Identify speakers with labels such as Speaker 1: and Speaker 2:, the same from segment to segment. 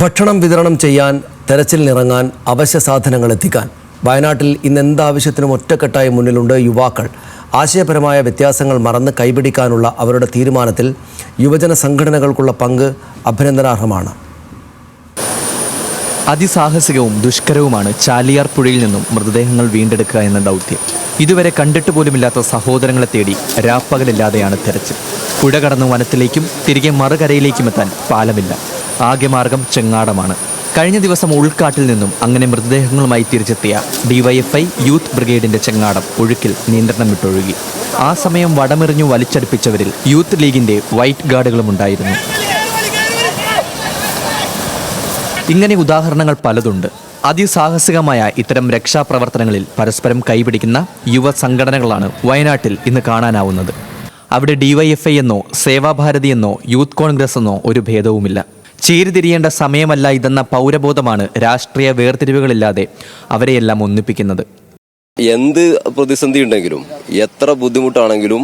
Speaker 1: ഭക്ഷണം വിതരണം ചെയ്യാൻ തെരച്ചിലിനിറങ്ങാൻ അവശ്യ സാധനങ്ങൾ എത്തിക്കാൻ. വയനാട്ടിൽ ഇന്ന് എന്താവശ്യത്തിനും ഒറ്റക്കെട്ടായി മുന്നിലുണ്ട് യുവാക്കൾ. ആശയപരമായ വ്യത്യാസങ്ങൾ മറന്ന് കൈപിടിക്കാനുള്ള അവരുടെ തീരുമാനത്തിൽ യുവജന സംഘടനകൾക്കുള്ള പങ്ക് അഭിനന്ദനാർഹമാണ്.
Speaker 2: അതിസാഹസികവും ദുഷ്കരവുമാണ് ചാലിയാർ പുഴയിൽ നിന്നും മൃതദേഹങ്ങൾ വീണ്ടെടുക്കുക എന്ന ദൗത്യം. ഇതുവരെ കണ്ടിട്ട് പോലുമില്ലാത്ത സഹോദരങ്ങളെ തേടി രാപ്പകലില്ലാതെയാണ് തെരച്ചിൽ. പുഴ കടന്ന് വനത്തിലേക്കും തിരികെ മറുകരയിലേക്കും എത്താൻ പാലമില്ല. ആകെ മാർഗം ചെങ്ങാടമാണ്. കഴിഞ്ഞ ദിവസം ഉൾക്കാട്ടിൽ നിന്നും അങ്ങനെ മൃതദേഹങ്ങളുമായി തിരിച്ചെത്തിയ ഡിവൈഎഫ്ഐ യൂത്ത് ബ്രിഗേഡിന്റെ ചെങ്ങാടം ഒഴുക്കിൽ നിയന്ത്രണം വിട്ടൊഴുകി ആ സമയം വടമെറിഞ്ഞു വലിച്ചടുപ്പിച്ചവരിൽ യൂത്ത് ലീഗിന്റെ വൈറ്റ് ഗാർഡുകളും ഉണ്ടായിരുന്നു. ഇങ്ങനെ ഉദാഹരണങ്ങൾ പലതുണ്ട്. അതിസാഹസികമായ ഇത്തരം രക്ഷാപ്രവർത്തനങ്ങളിൽ പരസ്പരം കൈപിടിക്കുന്ന യുവ സംഘടനകളാണ് വയനാട്ടിൽ ഇന്ന് കാണാനാവുന്നത്. അവിടെ ഡിവൈഎഫ്ഐ എന്നോ സേവാഭാരതി എന്നോ യൂത്ത് കോൺഗ്രസ് എന്നോ ഒരു ഭേദവുമില്ല. ചേരിതിരിയേണ്ട സമയമല്ല ഇതെന്ന പൗരബോധമാണ് രാഷ്ട്രീയ വേർതിരിവുകളില്ലാതെ അവരെയെല്ലാം ഒന്നിപ്പിക്കുന്നത്.
Speaker 3: എന്ത് പ്രതിസന്ധി ഉണ്ടെങ്കിലും എത്ര ബുദ്ധിമുട്ടാണെങ്കിലും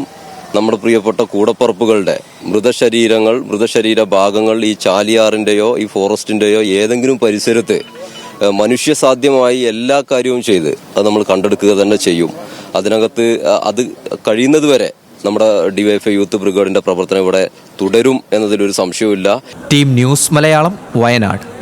Speaker 3: നമ്മുടെ പ്രിയപ്പെട്ട കൂടപ്പറപ്പുകളുടെ മൃതശരീരങ്ങൾ മൃതശരീര ഭാഗങ്ങൾ ഈ ചാലിയാറിന്റെയോ ഈ ഫോറസ്റ്റിന്റെയോ ഏതെങ്കിലും പരിസരത്ത് മനുഷ്യസാധ്യമായി എല്ലാ കാര്യവും ചെയ്ത് അത് നമ്മൾ കണ്ടെടുക്കുക തന്നെ ചെയ്യും. അതിനകത്ത് അത് കഴിയുന്നത് വരെ നമ്മുടെ ഡിവൈഫ് യൂത്ത് ബ്രിഗേഡിന്റെ പ്രവർത്തനം ഇവിടെ തുടരും എന്നതിലൊരു സംശയവുമില്ല.
Speaker 2: Team news Malayalam Wayanad.